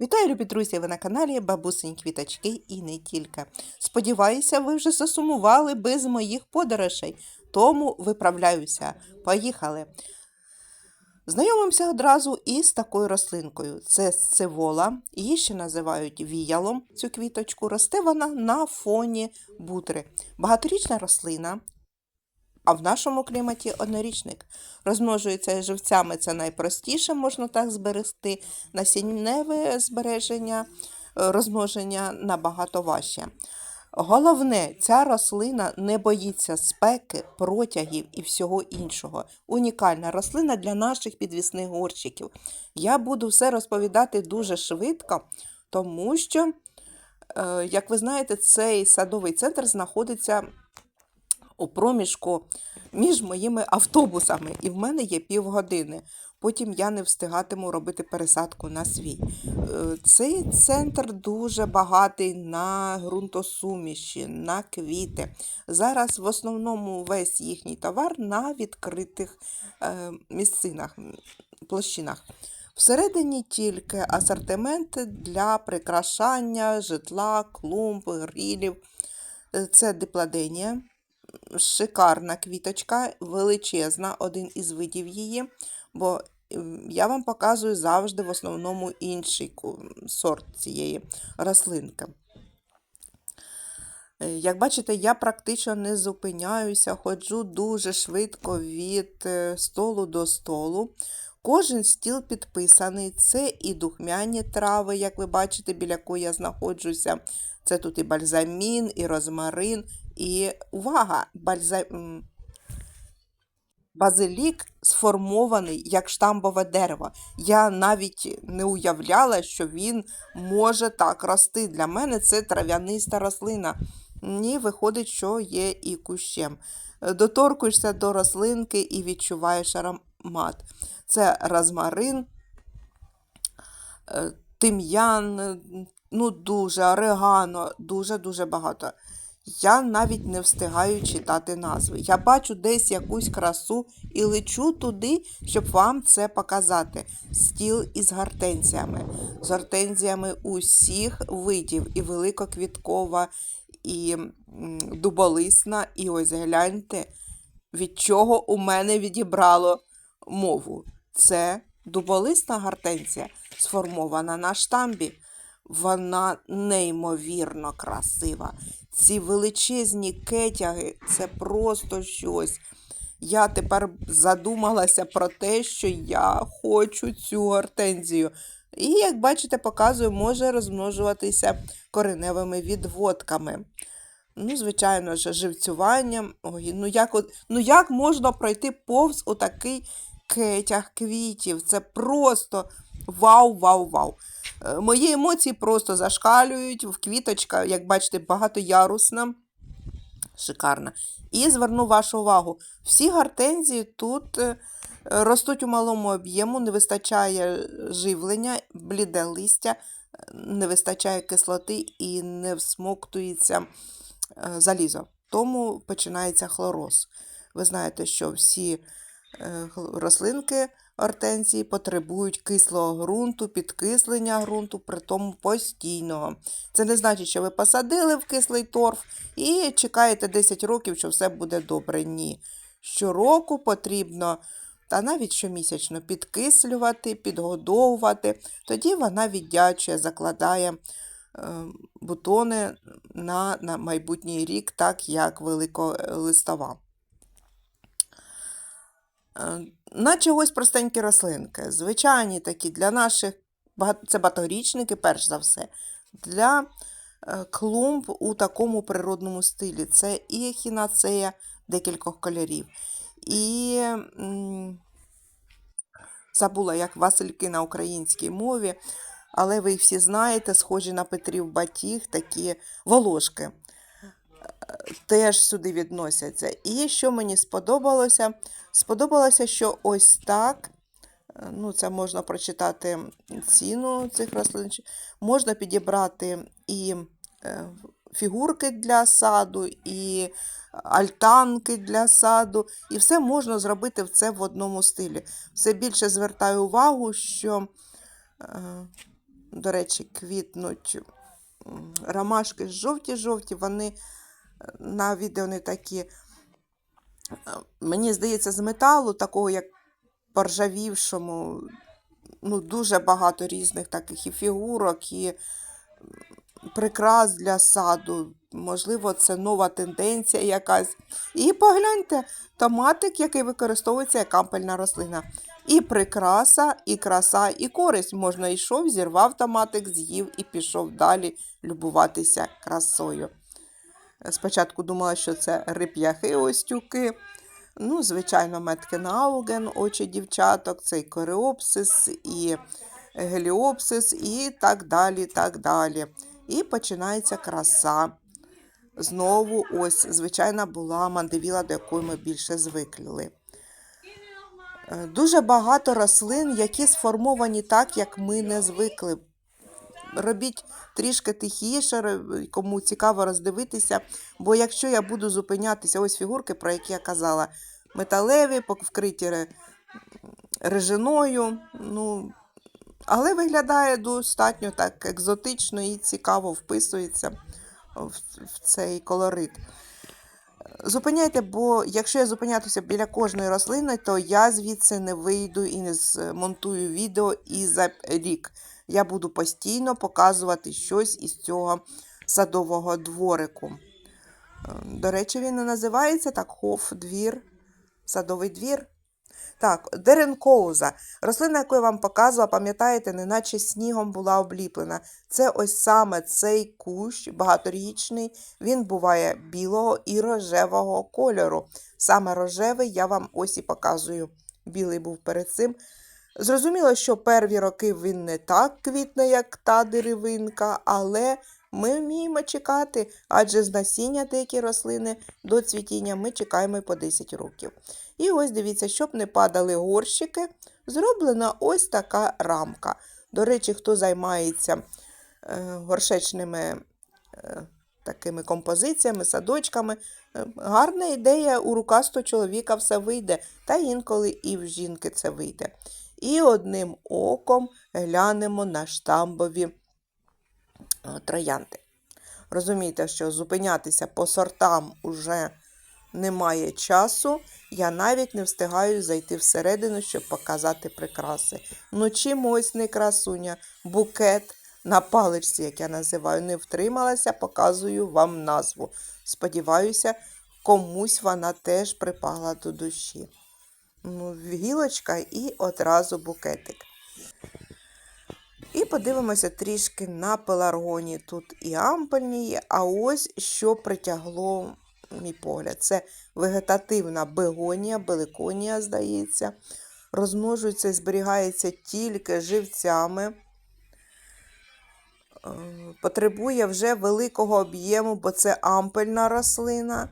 Вітаю, любі друзі! Ви на каналі Бабусині Квіточки і не тільки. Сподіваюся, ви вже засумували без моїх подорожей, тому виправляюся. Поїхали! Знайомимося одразу із такою рослинкою. Це сцевола, її ще називають віялом, цю квіточку. Росте вона на фоні бутри. Багаторічна рослина, а в нашому кліматі однорічник. Розмножується живцями, це найпростіше, можна так зберегти. Насінневе збереження, е, розмноження набагато важче. Головне, ця рослина не боїться спеки, протягів і всього іншого. Унікальна рослина для наших підвісних горщиків. Я буду все розповідати дуже швидко, тому що, е, як ви знаєте, цей садовий центр знаходиться у проміжку між моїми автобусами, і в мене є півгодини. Потім я не встигатиму робити пересадку на свій. Е, Цей центр дуже багатий на ґрунтосуміші, на квіти. Зараз в основному весь їхній товар на відкритих е, місцинах, площинах. Всередині тільки асортимент для прикрашання житла, клумб, грілів. Е, Це дипладенія, шикарна квіточка, величезна, один із видів її, бо ем, я вам показую завжди в основному інший сорт цієї рослинки. Е, Як бачите, я практично не зупиняюся, ходжу дуже швидко від е, столу до столу. Кожен стіл підписаний. Це і духмяні трави, як ви бачите, біля якої я знаходжуся. Це тут і бальзамін, і розмарин, і увага! Бальза... Базилік сформований як штамбове дерево. Я навіть не уявляла, що він може так рости. Для мене це трав'яниста рослина. Ні, виходить, що є і кущем. Доторкуєшся до рослинки і відчуваєш аромат. Це розмарин, е, тим'ян, ну дуже, орегано, дуже-дуже багато. Я навіть не встигаю читати назви. Я бачу десь якусь красу і лечу туди, щоб вам це показати. Стіл із гортензіями. З гортензіями усіх видів, і великоквіткова, і дуболисна. І ось гляньте, від чого у мене відібрало мову. Це дуболисна гортензія, сформована на штамбі. Вона неймовірно красива. Ці величезні кетяги це просто щось. Я тепер задумалася про те, що я хочу цю гортензію. І, як бачите, показую, може розмножуватися кореневими відводками. Ну, звичайно ж, живцюванням. Ой, ну як, от, ну як можна пройти повз отакий кетяг квітів? Це просто вау-вау-вау. Е, Мої емоції просто зашкалюють. В квіточка, як бачите, багатоярусна. Шикарна. І зверну вашу увагу: всі гортензії тут е, ростуть у малому об'єму, не вистачає живлення, бліде листя, не вистачає кислоти і не всмоктується е, залізо. Тому починається хлороз. Ви знаєте, що всі рослинки гортензії потребують кислого ґрунту, підкислення ґрунту, при тому постійного. Це не значить, що ви посадили в кислий торф і чекаєте 10 років, що все буде добре. Ні. Щороку потрібно, та навіть щомісячно підкислювати, підгодовувати. Тоді вона віддячує, закладає е, бутони на, на майбутній рік, так як великолистова. Е, Наче ось простенькі рослинки. Звичайні такі для наших, це багаторічники, перш за все, для е, клумб у такому природному стилі. Це і ехінацея декількох кольорів, і забула, як васильки на українській мові, але ви їх всі знаєте, схожі на Петрів батіг, такі волошки теж сюди відносяться. І що мені сподобалося? Сподобалося, що ось так, е, ну це можна прочитати ціну цих рослин, можна підібрати і е, фігурки для саду, і альтанки для саду, і все можна зробити це в одному стилі. Все більше звертаю увагу, що е, До речі, квітнуть ромашки жовті-жовті, вони на відео не такі. е, Мені здається, з металу, такого як поржавівшому, ну, дуже багато різних таких і фігурок, і прикрас для саду. Можливо, це нова тенденція якась. І погляньте, томатик, який використовується як ампельна рослина. І прикраса, і краса, і користь. Можна йшов, зірвав томатик, з'їв і пішов далі любуватися красою. Спочатку думала, що це рип'яхи остюки. Ну, звичайно, меткенауген, очі дівчаток, цей кореопсис і геліопсис, і так далі, так далі. І починається краса. Знову, ось, звичайна була мандевіла, до якої ми більше звикли. Е, Дуже багато рослин, які сформовані так, як ми не звикли. Робіть трішки тихіше, кому цікаво роздивитися. Бо якщо я буду зупинятися, ось фігурки, про які я казала, металеві, вкриті режиною, ну, але виглядає достатньо так екзотично і цікаво вписується в, цей колорит. Зупиняйте, бо якщо я зупинятися біля кожної рослини, то я звідси не вийду і не змонтую відео і за рік. Я буду постійно показувати щось із цього садового дворику. Е, До речі, він не називається так хоф-двір, садовий двір. Так, деренкоуза. Рослина, яку я вам показувала, пам'ятаєте, неначе снігом була обліплена. Це ось саме цей кущ багаторічний. Він буває білого і рожевого кольору. Саме рожевий я вам ось і показую. Білий був перед цим. Зрозуміло, що перві роки він не так квітне, як та деревинка, але ми вміємо чекати, адже з насіння деякі рослини до цвітіння ми чекаємо по 10 років. І ось дивіться, щоб не падали горщики, зроблена ось така рамка. До речі, хто займається е, горшечними е, такими композиціями, садочками, е, гарна ідея, у рукастого чоловіка все вийде, та інколи і в жінки це вийде. І одним оком глянемо на штамбові е, троянди. Розумієте, що зупинятися по сортам уже немає часу. Я навіть не встигаю зайти всередину, щоб показати прикраси. Ну, чим ось не красуня, букет на паличці, як я називаю, не втрималася, показую вам назву. Сподіваюся, комусь вона теж припала до душі. Ну, гілочка і одразу букетик. І подивимося трішки на пеларгоні. Тут і ампельні є, а ось що притягло мій погляд. Це вегетативна бегонія, беликонія, здається. Розмножується і зберігається тільки живцями. Е, Потребує вже великого об'єму, бо це ампельна рослина.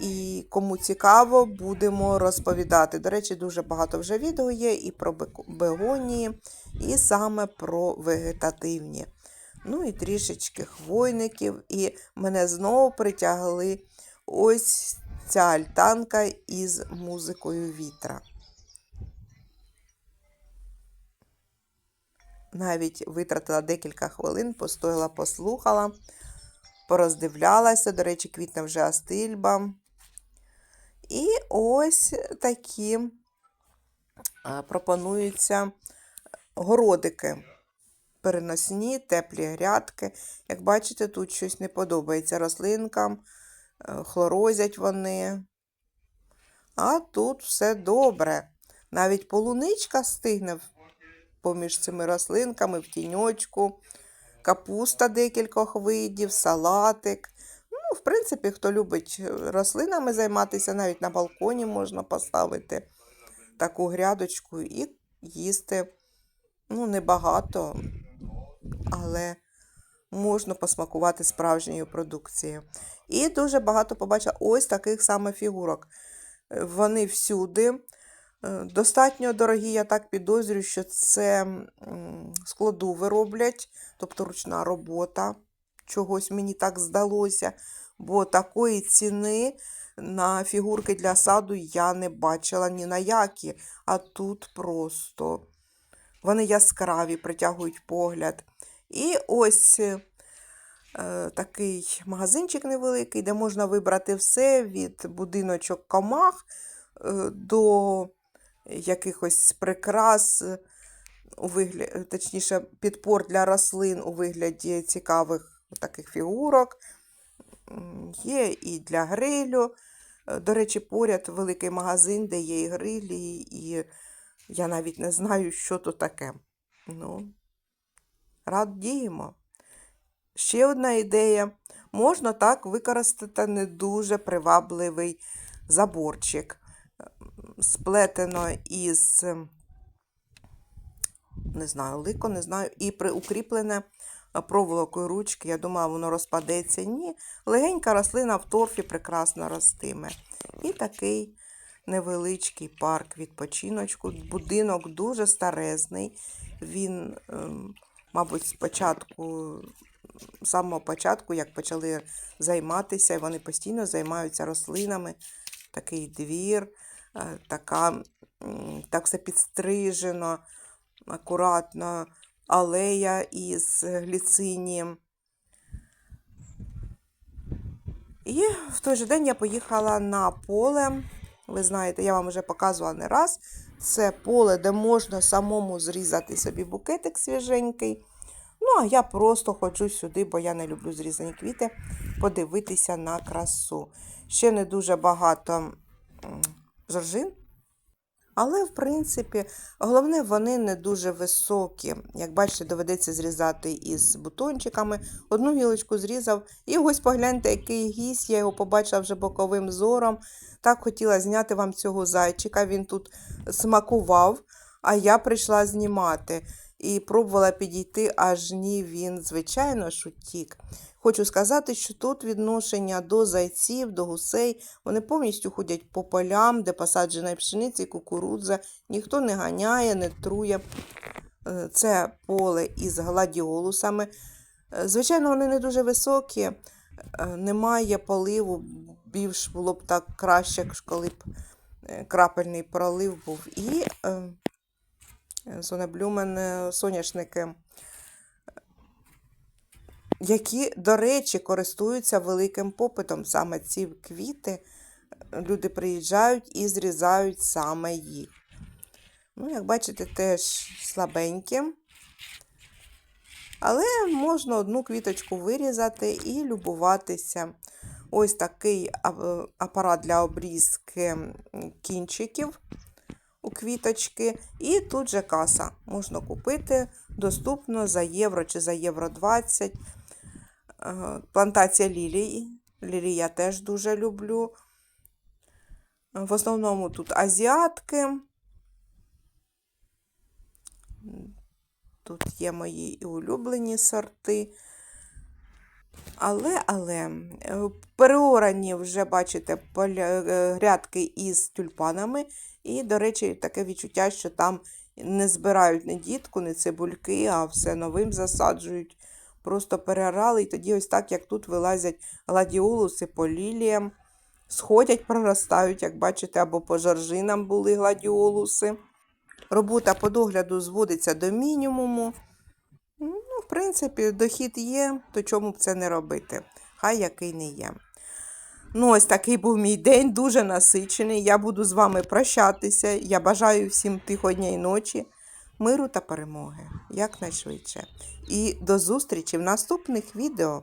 І кому цікаво, будемо розповідати. До речі, дуже багато вже відео є і про бегонії, і саме про вегетативні. Ну і трішечки хвойників. І мене знову притягли ось ця альтанка із музикою вітра. Навіть витратила декілька хвилин, постояла, послухала, пороздивлялася. До речі, квітне вже астильба. І ось такі пропонуються городики. Переносні, теплі грядки. Як бачите, тут щось не подобається рослинкам, е, хлорозять вони. А тут все добре. Навіть полуничка стигне поміж цими рослинками в тіньочку, капуста декількох видів, салатик. Ну, в принципі, хто любить е, рослинами займатися, навіть на балконі можна поставити таку грядочку і їсти. Ну, небагато, але можна посмакувати справжньою продукцією. І дуже багато побачила ось таких саме фігурок. Е, Вони всюди. Е, Достатньо дорогі, я так підозрюю, що це м, складови роблять, тобто ручна робота. Чогось мені так здалося, бо такої ціни на фігурки для саду я не бачила ні на які. А тут просто Вони яскраві, притягують погляд. І ось е, такий магазинчик невеликий, де можна вибрати все від будиночок комах е, до якихось прикрас, у вигляді, точніше, підпор для рослин у вигляді цікавих таких фігурок. Є і для грилю. Е, До речі, поряд великий магазин, де є і грилі, і я навіть не знаю, що то таке. Ну, радіємо. Ще одна ідея. Можна так використати не дуже привабливий заборчик. Сплетено із, не знаю, лико, не знаю, і при, укріплене е, проволокою ручки. Я думаю, воно розпадеться. Ні. Легенька рослина в торфі прекрасно ростиме. І такий невеличкий парк відпочиночку. Будинок дуже старезний. Він, ем, мабуть, спочатку, з самого початку, як почали займатися, вони постійно займаються рослинами. Такий двір, е, така, так все підстрижено, акуратно, алея із гліцинієм. І в той же день я поїхала на поле. Ви знаєте, я вам вже показувала не раз. Це поле, де можна самому зрізати собі букетик свіженький. Ну, а я просто ходжу сюди, бо я не люблю зрізані квіти, подивитися на красу. Ще не дуже багато жоржин. Але, в принципі, головне, вони не дуже високі. Як бачите, доведеться зрізати із бутончиками. Одну гілочку зрізав. І ось погляньте, який гість, я його побачила вже боковим зором. Так хотіла зняти вам цього зайчика. Він тут смакував, а я прийшла знімати. І пробувала підійти, аж ні, він, звичайно, ж утік. Хочу сказати, що тут відношення до зайців, до гусей, вони повністю ходять по полям, де посаджена пшениця і кукурудза, ніхто не ганяє, не трує. Е, Це поле із гладіолусами. Е, Звичайно, вони не дуже високі, е, немає поливу, більш було б так краще, коли б крапельний пролив був. І зонеблюмен соняшники які, до речі, користуються великим попитом. Саме ці квіти е, люди приїжджають і зрізають саме їх. Ну, як бачите, теж слабенькі. Але можна одну квіточку вирізати і любуватися. Ось такий апарат для обрізки кінчиків у квіточки. І тут же каса. Можна купити доступно за євро чи за євро 20. Е, Плантація лілій. Лілії я теж дуже люблю. Е, В основному тут азіатки. Тут є мої улюблені сорти. Але, але, е, переорані вже, бачите, поля, грядки із тюльпанами. І, до речі, таке відчуття, що там не збирають ні дітку, ні цибульки, а все новим засаджують. Просто переорали, і тоді ось так, як тут вилазять гладіолуси по ліліям, сходять, проростають, як бачите, або по жоржинам були гладіолуси. Робота по догляду зводиться до мінімуму. Ну, в принципі, дохід є, то чому б це не робити? Хай який не є. Ну, ось такий був мій день, дуже насичений. Я буду з вами прощатися. Я бажаю всім тихої дня і ночі, миру та перемоги якнайшвидше. І до зустрічі в наступних відео.